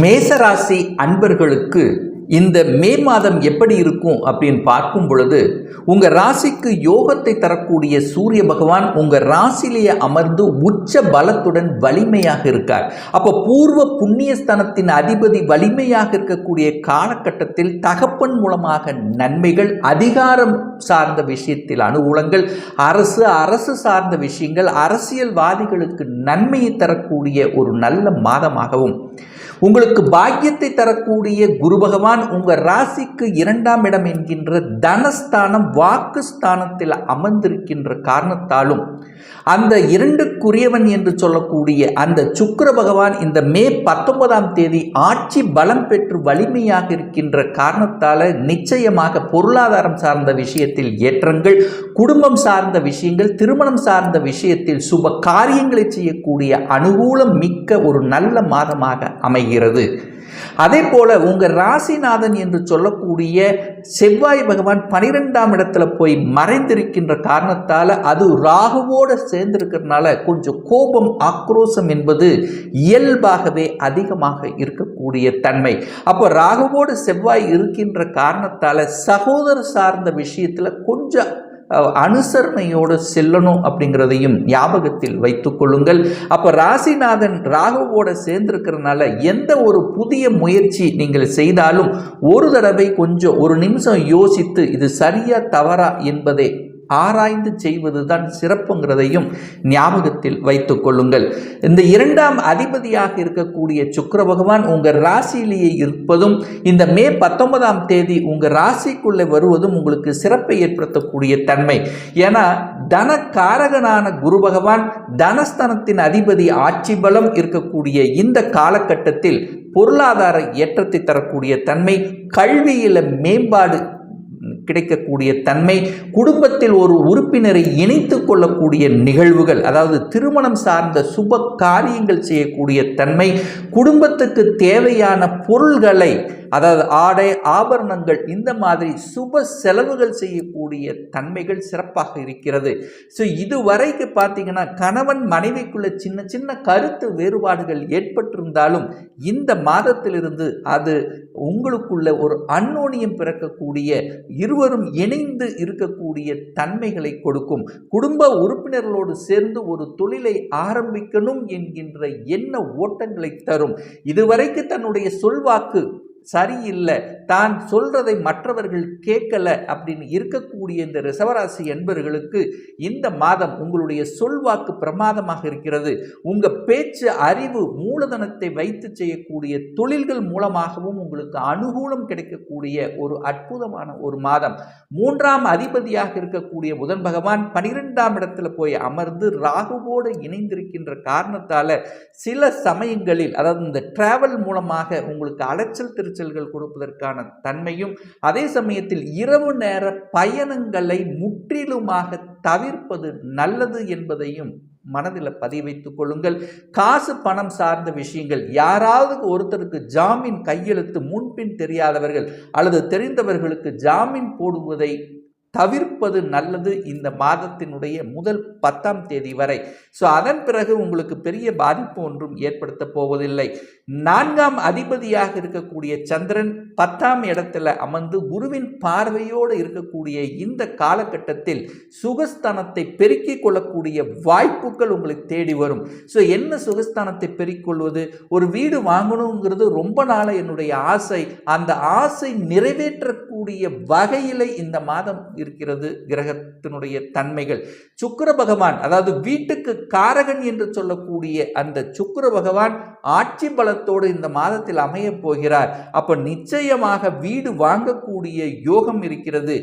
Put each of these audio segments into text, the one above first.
மேசராசி அன்பர்களுக்கு இந்த மே மாதம் எப்படி இருக்கும் அப்படின்னு பார்க்கும் பொழுது உங்கள் ராசிக்கு யோகத்தை தரக்கூடிய சூரிய பகவான் உங்கள் ராசியிலேயே அமர்ந்து உச்ச பலத்துடன் வலிமையாக இருக்கார். அப்போ பூர்வ புண்ணியஸ்தானத்தின் அதிபதி வலிமையாக இருக்கக்கூடிய காலகட்டத்தில் தகப்பன் மூலமாக நன்மைகள் அதிகாரம் சார்ந்த விஷயத்தில் அனுகூலங்கள் அரசு அரசு சார்ந்த விஷயங்கள் அரசியல்வாதிகளுக்கு நன்மையை தரக்கூடிய ஒரு நல்ல மாதமாகவும் உங்களுக்கு பாக்கியத்தை தரக்கூடிய குரு பகவான் உங்கள் ராசிக்கு இரண்டாம் இடம் என்கின்ற தனஸ்தானம் வாக்கு ஸ்தானத்தில் அமர்ந்திருக்கின்ற காரணத்தாலும் அந்த இரண்டுக்குரியவன் என்று சொல்லக்கூடிய அந்த சுக்கர பகவான் இந்த மே பத்தொன்பதாம் தேதி ஆட்சி பலம் பெற்று வலிமையாக இருக்கின்ற காரணத்தால் நிச்சயமாக பொருளாதாரம் சார்ந்த விஷயத்தில் ஏற்றங்கள் குடும்பம் சார்ந்த விஷயங்கள் திருமணம் சார்ந்த விஷயத்தில் சுப காரியங்களை செய்யக்கூடிய அனுகூலம் மிக்க ஒரு நல்ல மாதமாக அமைகிறது. அதே போல உங்கள் ராசிநாதன் என்று சொல்லக்கூடிய செவ்வாய் பகவான் பனிரெண்டாம் இடத்துல போய் மறைந்திருக்கின்ற காரணத்தால அது ராகுவோட சேர்ந்திருக்கிறதுனால கொஞ்சம் கோபம் ஆக்ரோஷம் என்பது இயல்பாகவே அதிகமாக இருக்கக்கூடிய தன்மை. அப்போ ராகுவோடு செவ்வாய் இருக்கின்ற காரணத்தால சகோதர சார்ந்த விஷயத்துல கொஞ்சம் அனுசரணையோடு செல்லணும் அப்படிங்கிறதையும் ஞாபகத்தில் வைத்துக் கொள்ளுங்கள். அப்போ ராசிநாதன் ராகுவோட சேர்ந்திருக்கிறதுனால எந்த ஒரு புதிய முயற்சி நீங்கள் செய்தாலும் ஒரு தடவை கொஞ்சம் ஒரு நிமிஷம் யோசித்து இது சரியா தவறா என்பதை ஆராய்ந்து செய்வதுதான் சிறப்புங்கிறதையும் ஞாபகத்தில் வைத்துக் கொள்ளுங்கள். இந்த இரண்டாம் அதிபதியாக இருக்கக்கூடிய சுக்கர பகவான் உங்கள் ராசியிலேயே இருப்பதும் இந்த மே பத்தொன்பதாம் தேதி உங்கள் ராசிக்குள்ளே வருவதும் உங்களுக்கு சிறப்பை ஏற்படுத்தக்கூடிய தன்மை. ஏன்னா தனக்காரகனான குரு பகவான் தனஸ்தனத்தின் அதிபதி ஆட்சி பலம் இருக்கக்கூடிய இந்த காலகட்டத்தில் பொருளாதார ஏற்றத்தை தரக்கூடிய தன்மை கல்வியில் மேம்பாடு கிடைக்கக்கூடிய தன்மை குடும்பத்தில் ஒரு உறுப்பினரை இணைத்து கொள்ளக்கூடிய நிகழ்வுகள் அதாவது திருமணம் சார்ந்த சுப காரியங்கள் செய்யக்கூடிய தன்மை குடும்பத்துக்கு தேவையான பொருள்களை அதாவது ஆடை ஆபரணங்கள் இந்த மாதிரி சுப செலவுகள் செய்யக்கூடிய தன்மைகள் சிறப்பாக இருக்கிறது. ஸோ இதுவரைக்கு பார்த்தீங்கன்னா கணவன் மனைவிக்குள்ள சின்ன சின்ன கருத்து வேறுபாடுகள் ஏற்பட்டிருந்தாலும் இந்த மாதத்திலிருந்து அது உங்களுக்குள்ள ஒரு அன்னோனியம் பிறக்கக்கூடிய இருவரும் இணைந்து இருக்கக்கூடிய தன்மைகளை கொடுக்கும். குடும்ப உறுப்பினர்களோடு சேர்ந்து ஒரு தொழிலை ஆரம்பிக்கணும் என்கின்ற எண்ண ஓட்டங்களை தரும். இதுவரைக்கு தன்னுடைய சொல்வாக்கு சரியில்லை. தான் சொல்றதை மற்றவர்கள் கேட்கல அப்படின்னு இருக்கக்கூடிய இந்த ரிசவராசி என்பர்களுக்கு இந்த மாதம் உங்களுடைய சொல்வாக்கு பிரமாதமாக இருக்கிறது. உங்க பேச்சு அறிவு மூலதனத்தை வைத்து செய்யக்கூடிய தொழில்கள் மூலமாகவும் உங்களுக்கு அனுகூலம் கிடைக்கக்கூடிய ஒரு அற்புதமான ஒரு மாதம். மூன்றாம் அதிபதியாக இருக்கக்கூடிய புதன் பகவான் பனிரெண்டாம் இடத்துல போய் அமர்ந்து ராகுவோடு இணைந்திருக்கின்ற காரணத்தால சில சமயங்களில் அதாவது இந்த டிராவல் மூலமாக உங்களுக்கு அலைச்சல் செல்கள் கொடுப்பதற்கான தன்மையும் அதே சமயத்தில் இரவு நேர பயணங்களை முற்றிலுமாக தவிர்ப்பது நல்லது என்பதையும் மனதில் பதிய வைத்துக் கொள்ளுங்கள். காசு பணம் சார்ந்த விஷயங்கள் யாராவது ஒருத்தருக்கு ஜாமீன் கையெழுத்து முன்பின் தெரியாதவர்கள் அல்லது தெரிந்தவர்களுக்கு ஜாமீன் போடுவதை தவிர்ப்பது நல்லது இந்த மாதத்தினுடைய முதல் பத்தாம் தேதி வரை. ஸோ அதன் பிறகு உங்களுக்கு பெரிய பாதிப்பு ஒன்றும் ஏற்படுத்த போவதில்லை. நான்காம் அதிபதியாக இருக்கக்கூடிய சந்திரன் பத்தாம் இடத்துல அமர்ந்து குருவின் பார்வையோடு இருக்கக்கூடிய இந்த காலகட்டத்தில் சுகஸ்தானத்தை பெருக்கிக் கொள்ளக்கூடிய வாய்ப்புகள் உங்களுக்கு தேடி வரும். ஸோ என்ன சுகஸ்தானத்தை பெருக்கொள்வது ஒரு வீடு வாங்கணுங்கிறது ரொம்ப நாளாக என்னுடைய ஆசை. அந்த ஆசை நிறைவேற்றக்கூடிய வகையில் இந்த மாதம் இருக்கிறது கிரகத்தினுடைய தன்மைகள். சுக்கிர பகவான் அதாவது வீட்டுக்கு காரகன் என்று சொல்லக்கூடிய அந்த சுக்கிர பகவான் ஆட்சி பலத்தோடு இந்த மாதத்தில் அமையப் போகிறார். அப்ப நிச்சயமாக வீடு வாங்கக்கூடிய யோகம் இருக்கிறது.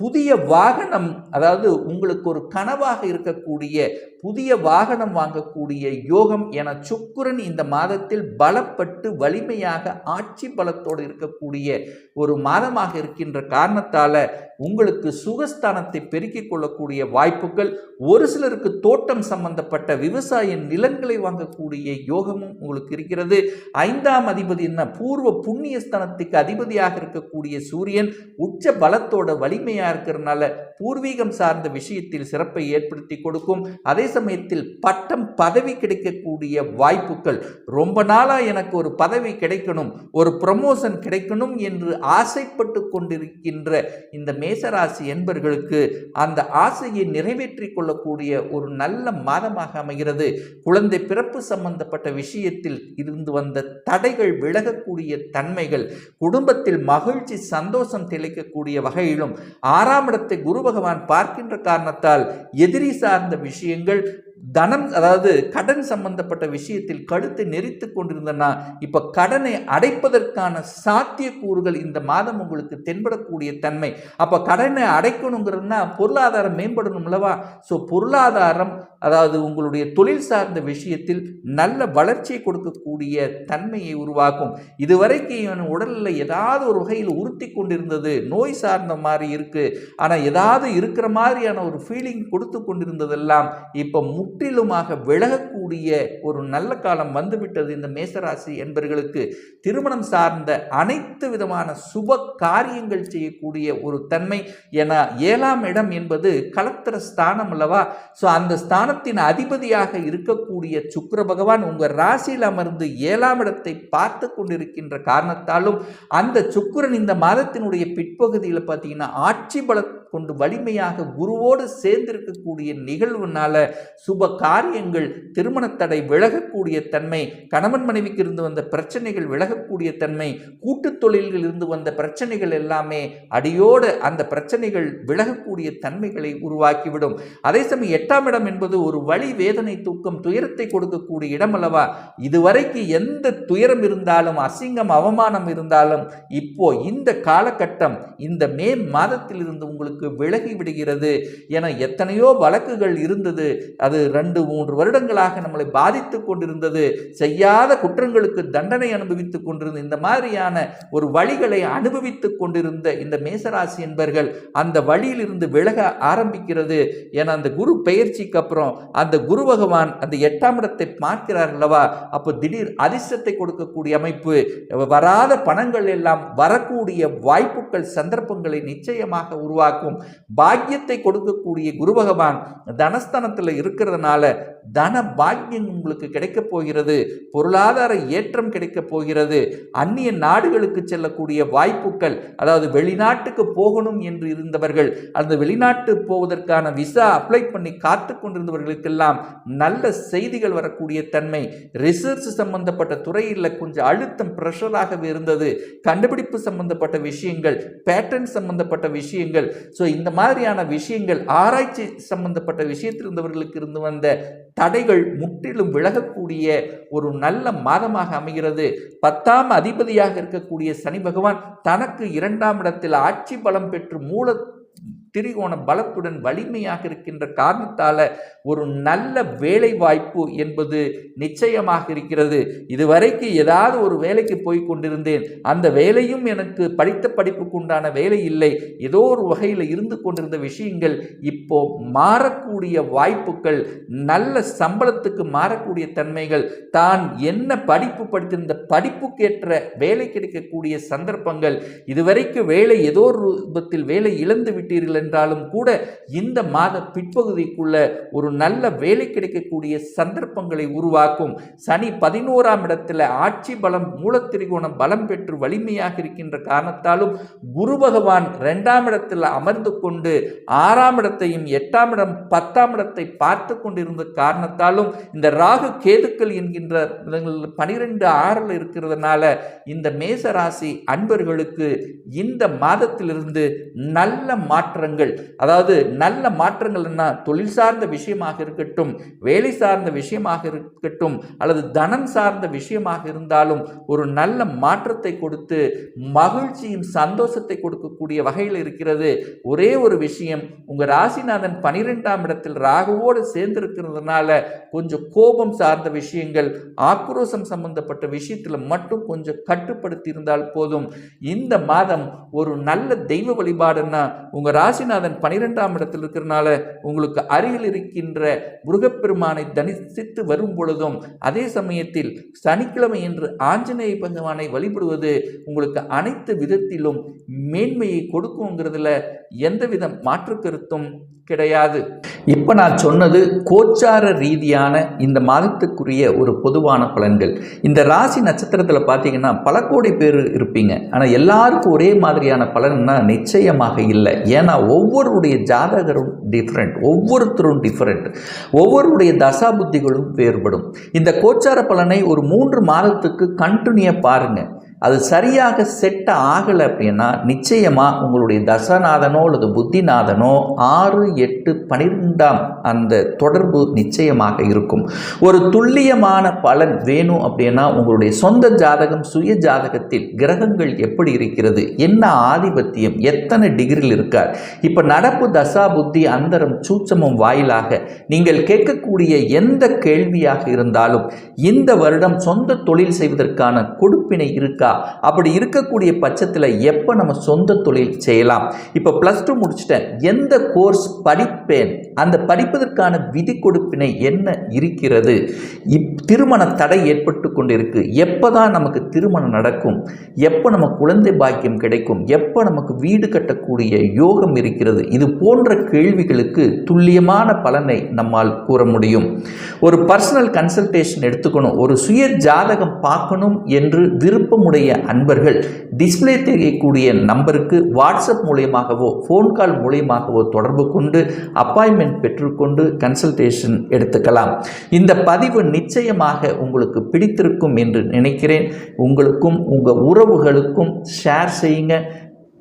புதிய வாகனம் அதாவது உங்களுக்கு ஒரு கனவாக இருக்கக்கூடிய புதிய வாகனம் வாங்கக்கூடிய யோகம் என சுக்குரன் இந்த மாதத்தில் பலப்பட்டு வலிமையாக ஆட்சி பலத்தோடு இருக்கக்கூடிய ஒரு மாதமாக இருக்கின்ற காரணத்தால் உங்களுக்கு சுகஸ்தானத்தை பெருக்கிக் கொள்ளக்கூடிய வாய்ப்புகள் ஒரு சிலருக்கு தோட்டம் சம்பந்தப்பட்ட விவசாய நிலங்களை வாங்கக்கூடிய யோகமும் உங்களுக்கு இருக்கிறது. ஐந்தாம் அதிபதி என்ன? பூர்வ புண்ணியஸ்தானத்துக்கு அதிபதியாக இருக்கக்கூடிய சூரியன் உச்ச பலத்தோட வலிமையாக வலிமையாக இருக்கிறதுனால பூர்வீகம் சார்ந்த விஷயத்தில் சிறப்பை ஏற்படுத்தி கொடுக்கும். அதே சமயத்தில் பட்டம் பதவி கிடைக்கக்கூடிய வாய்ப்புகள். ரொம்ப நாளாக எனக்கு ஒரு பதவி கிடைக்கணும் ஒரு ப்ரமோஷன் கிடைக்கணும் என்று ஆசைப்பட்டு கொண்டிருக்கின்ற இந்த மேசராசி என்பர்களுக்கு அந்த ஆசையை நிறைவேற்றி கொள்ளக்கூடிய ஒரு நல்ல மாதமாக அமைகிறது. குழந்தை பிறப்பு சம்பந்தப்பட்ட விஷயத்தில் இருந்து வந்த தடைகள் விலகக்கூடிய தன்மைகள் குடும்பத்தில் மகிழ்ச்சி சந்தோஷம் திளைக்கக்கூடிய வகையிலும் ஆறாம் இடத்தை குரு பகவான் பார்க்கின்ற காரணத்தால் எதிரி சார்ந்த விஷயங்கள் தனம் அதாவது கடன் சம்பந்தப்பட்ட விஷயத்தில் கழுத்தை நெரித்து கொண்டிருந்தனா இப்போ கடனை அடைப்பதற்கான சாத்தியக்கூறுகள் இந்த மாதம் உங்களுக்கு தென்படக்கூடிய தன்மை. அப்போ கடனை அடைக்கணுங்கிறதுனா பொருளாதாரம் மேம்படணும் அல்லவா? ஸோ பொருளாதாரம் அதாவது உங்களுடைய தொழில் சார்ந்த விஷயத்தில் நல்ல வளர்ச்சியை கொடுக்கக்கூடிய தன்மையை உருவாக்கும். இதுவரைக்கும் இவன் உடலில் ஏதாவது ஒரு வகையில் உறுத்தி கொண்டிருந்தது நோய் சார்ந்த மாதிரி இருக்குது ஆனால் ஏதாவது இருக்கிற மாதிரியான ஒரு ஃபீலிங் கொடுத்து கொண்டிருந்ததெல்லாம் இப்போ முற்றிலுமாக விலகக்கூடிய ஒரு நல்ல காலம் வந்துவிட்டது இந்த மேசராசி என்பர்களுக்கு. திருமணம் சார்ந்த அனைத்து விதமான சுப காரியங்கள் செய்யக்கூடிய ஒரு தன்மை. என ஏழாம் இடம் என்பது கலத்திர ஸ்தானம் அல்லவா? ஸோ அந்த ஸ்தானத்தின் அதிபதியாக இருக்கக்கூடிய சுக்கர பகவான் உங்கள் ராசியில் அமர்ந்து ஏழாம் இடத்தை பார்த்து கொண்டிருக்கின்ற காரணத்தாலும் அந்த சுக்கிரன் இந்த மாதத்தினுடைய பிற்பகுதியில் பார்த்தீங்கன்னா ஆட்சி பலத்தை கொண்டு வலிமையாக குருவோடு சேர்ந்திருக்கக்கூடிய நிகழ்வுனால சுப காரியங்கள் திருமண தடை விலகக்கூடிய தன்மை கணவன் மனைவிக்கு இருந்து வந்த பிரச்சனைகள் விலகக்கூடிய தன்மை கூட்டுத் தொழில்களில் இருந்து வந்த பிரச்சனைகள் எல்லாமே அடியோடு அந்த பிரச்சனைகள் விலகக்கூடிய தன்மைகளை உருவாக்கிவிடும். அதே சமயம் எட்டாம் இடம் என்பது ஒரு வழி வேதனை தூக்கம் துயரத்தை கொடுக்கக்கூடிய இடம் அல்லவா? இதுவரைக்கு எந்த துயரம் இருந்தாலும் அசிங்கம் அவமானம் இருந்தாலும் இப்போ இந்த காலகட்டம் இந்த மே மாதத்திலிருந்து உங்களுக்கு விலகி விடுகிறது என எத்தனையோ வழக்குகள் இருந்தது. அது ரெண்டு மூன்று வருடங்களாக நம்மளை பாதித்து கொண்டிருந்தது. செய்யாத குற்றங்களுக்கு தண்டனை அனுபவித்துக் கொண்டிருந்த இந்த மாதிரியான ஒரு வழிகளை அனுபவித்துக் கொண்டிருந்த இந்த மேசராசி என்பர்கள் அந்த வழியிலிருந்து விலக ஆரம்பிக்கிறது என அந்த குரு பெயர்ச்சிக்கு அப்புறம் அந்த குரு பகவான் அந்த எட்டாம் இடத்தை பார்க்கிறார் அல்லவா? அப்போ திடீர் அதிர்ஷ்டத்தை கொடுக்கக்கூடிய அமைப்பு வராத பணங்கள் எல்லாம் வரக்கூடிய வாய்ப்புகள் சந்தர்ப்பங்களை நிச்சயமாக உருவாக்கும். பாக்கியத்தை கொடுக்கக்கூடிய குரு பகவான் தனஸ்தானத்தில் இருக்கிறதுனால தன பாக்கியம் உங்களுக்கு கிடைக்கப் போகிறது பொருளாதார ஏற்றம் கிடைக்கப் போகிறது அந்நிய நாடுகளுக்கு செல்லக்கூடிய வாய்ப்புகள் அதாவது வெளிநாட்டுக்கு போகணும் என்று இருந்தவர்கள் அந்த வெளிநாட்டு போவதற்கான விசா அப்ளை பண்ணி காத்து கொண்டிருந்தவர்களுக்கெல்லாம் நல்ல செய்திகள் வரக்கூடிய தன்மை. ரிசர்ச் சம்பந்தப்பட்ட துறையில் கொஞ்சம் அழுத்தம் ப்ரெஷராகவே இருந்தது. கண்டுபிடிப்பு சம்பந்தப்பட்ட விஷயங்கள் பேட்டர்ன் சம்பந்தப்பட்ட விஷயங்கள். ஸோ இந்த மாதிரியான விஷயங்கள் ஆராய்ச்சி சம்பந்தப்பட்ட விஷயத்தில் இருந்தவர்களுக்கு இருந்து வந்த தடைகள் முற்றிலும் விலகக்கூடிய ஒரு நல்ல மாதமாக அமைகிறது. பத்தாம் அதிபதியாக இருக்கக்கூடிய சனி பகவான் தனக்கு இரண்டாம் இடத்தில் ஆட்சி பலம் பெற்று மூல திரிகோண பலத்துடன் வலிமையாக இருக்கின்ற காரணத்தால் ஒரு நல்ல வேலை வாய்ப்பு என்பது நிச்சயமாக இருக்கிறது. இதுவரைக்கு ஏதாவது ஒரு வேலைக்கு போய் கொண்டிருந்தேன். அந்த வேலையும் எனக்கு படித்த படிப்புக்கு உண்டான வேலை இல்லை. ஏதோ ஒரு வகையில் இருந்து கொண்டிருந்த விஷயங்கள் இப்போ மாறக்கூடிய வாய்ப்புகள் நல்ல சம்பளத்துக்கு மாறக்கூடிய தன்மைகள் தான் என்ன படிப்பு படித்திருந்த படிப்புக்கேற்ற வேலை கிடைக்கக்கூடிய சந்தர்ப்பங்கள் இதுவரைக்கும் வேலை ஏதோ ஒரு ரூபத்தில் வேலை இழந்து விட்டீர்கள் என்றாலும் கூட இந்த மாத பிற்பகுதிக்குள்ள ஒரு நல்ல வேலை கிடைக்கக்கூடிய சந்தர்ப்பங்களை உருவாக்கும். சனி பதினோராம் இடத்துல ஆட்சி பலம் மூலத்திரிகோணம் பலம் பெற்று வலிமையாக இருக்கின்ற காரணத்தாலும் குரு பகவான் இரண்டாம் இடத்தில் அமர்ந்து கொண்டு ஆறாம் இடத்தையும் எட்டாம் இடம் பத்தாம் இடத்தை பார்த்து கொண்டிருந்த காரணத்தாலும் இந்த ராகு கேதுக்கள் என்கின்ற பனிரெண்டு ஆறில் இருக்கிறதுனால இந்த மேசராசி அன்பர்களுக்கு இந்த மாதத்திலிருந்து நல்ல மாற்றங்கள் அதாவது நல்ல மாற்றங்கள்னா தொழில் சார்ந்த விஷயமாக இருக்கட்டும் வேலை சார்ந்த விஷயமாக இருக்கட்டும் அல்லது தனம் சார்ந்த விஷயமாக இருந்தாலும் ஒரு நல்ல மாற்றத்தை கொடுத்து மகிழ்ச்சியும் சந்தோஷத்தை கொடுக்கக்கூடிய வகையில் இருக்கிறது. ஒரே ஒரு விஷயம் உங்கள் ராசிநாதன் பனிரெண்டாம் இடத்தில் ராகுவோடு சேர்ந்திருக்கிறதுனால கொஞ்சம் கோபம் சார்ந்த விஷயங்கள் ஆக்ரோஷம் சம்பந்தப்பட்ட விஷயத்தில் மட்டும் கொஞ்சம் கட்டுப்படுத்தி இருந்தால் போதும். இந்த மாதம் ஒரு நல்ல தெய்வ வழிபாடுன்னா உங்கள் ராசிநாதன் பனிரெண்டாம் இடத்தில் இருக்கிறனால உங்களுக்கு அருகில் இருக்கின்ற முருகப்பெருமானை தனிசித்து வரும் பொழுதும் அதே சமயத்தில் சனிக்கிழமை என்று ஆஞ்சநேய பகவானை வழிபடுவது உங்களுக்கு அனைத்து விதத்திலும் மேன்மையை கொடுக்குங்கிறதுல எந்தவித மாற்று கருத்தும் கிடையாது. இப்போ நான் சொன்னது கோச்சார ரீதியான இந்த மாதத்துக்குரிய ஒரு பொதுவான பலன்கள். இந்த ராசி நட்சத்திரத்தில் பார்த்தீங்கன்னா பல கோடி பேர் இருப்பீங்க. ஆனால் எல்லாருக்கும் ஒரே மாதிரியான பலன்னா நிச்சயமாக இல்லை. ஏன்னா ஒவ்வொருடைய ஜாதகரும் டிஃப்ரெண்ட் ஒவ்வொருத்தரும் டிஃப்ரெண்ட் ஒவ்வொருடைய தசா புத்திகளும் வேறுபடும். இந்த கோச்சார பலனை ஒரு மூன்று மாதத்துக்கு கண்டினியூ பாருங்கள் அது சரியாக செட் ஆகலை அப்படின்னா நிச்சயமாக உங்களுடைய தசநாதனோ அல்லது புத்திநாதனோ ஆறு எட்டு பனிரெண்டாம் அந்த தொடர்பு நிச்சயமாக இருக்கும். ஒரு துல்லியமான பலன் வேணும் அப்படின்னா உங்களுடைய சொந்த ஜாதகம் சுய ஜாதகத்தில் கிரகங்கள் எப்படி இருக்கிறது என்ன ஆதிபத்தியம் எத்தனை டிகிரியில் இருக்கார். இப்போ நடப்பு தசா புத்தி அந்தரம் சூட்சமும் வாயிலாக நீங்கள் கேட்கக்கூடிய எந்த கேள்வியாக இருந்தாலும் இந்த வருடம் சொந்த தொழில் செய்வதற்கான கொடுப்பினை இருக்கா அப்படி இருக்கக்கூடிய பட்சத்தில் எப்போ நம்ம சொந்த தொழில் செய்யலாம்? இப்போ ப்ளஸ் டூ முடிச்சுட்டேன். எந்த கோர்ஸ் படிப்பேன்? அந்த படிப்பதற்கான விதி கொடுப்பினை என்ன இருக்கிறது? இப் திருமண தடை ஏற்பட்டு கொண்டிருக்கு. எப்போ தான் நமக்கு திருமணம் நடக்கும்? எப்போ நம்ம குழந்தை பாக்கியம் கிடைக்கும்? எப்போ நமக்கு வீடு கட்டக்கூடிய யோகம் இருக்கிறது? இது போன்ற கேள்விகளுக்கு துல்லியமான பலனை நம்மால் கூற முடியும். ஒரு பர்சனல் கன்சல்டேஷன் எடுத்துக்கணும். ஒரு சுய ஜாதகம் பார்க்கணும் என்று நம்முடைய அன்பர்கள் டிஸ்பிளே தெரியக்கூடிய நம்பருக்கு வாட்ஸ்அப் மூலியமாகவோ ஃபோன் கால் மூலியமாகவோ தொடர்பு கொண்டு அப்பாயின்மெண்ட் பெற்றுக்கொண்டு கன்சல்டேஷன் எடுத்துக்கலாம். இந்த பதிவு நிச்சயமாக உங்களுக்கு பிடித்திருக்கும் என்று நினைக்கிறேன். உங்களுக்கும் உங்கள் உறவுகளுக்கும் ஷேர் செய்யுங்க.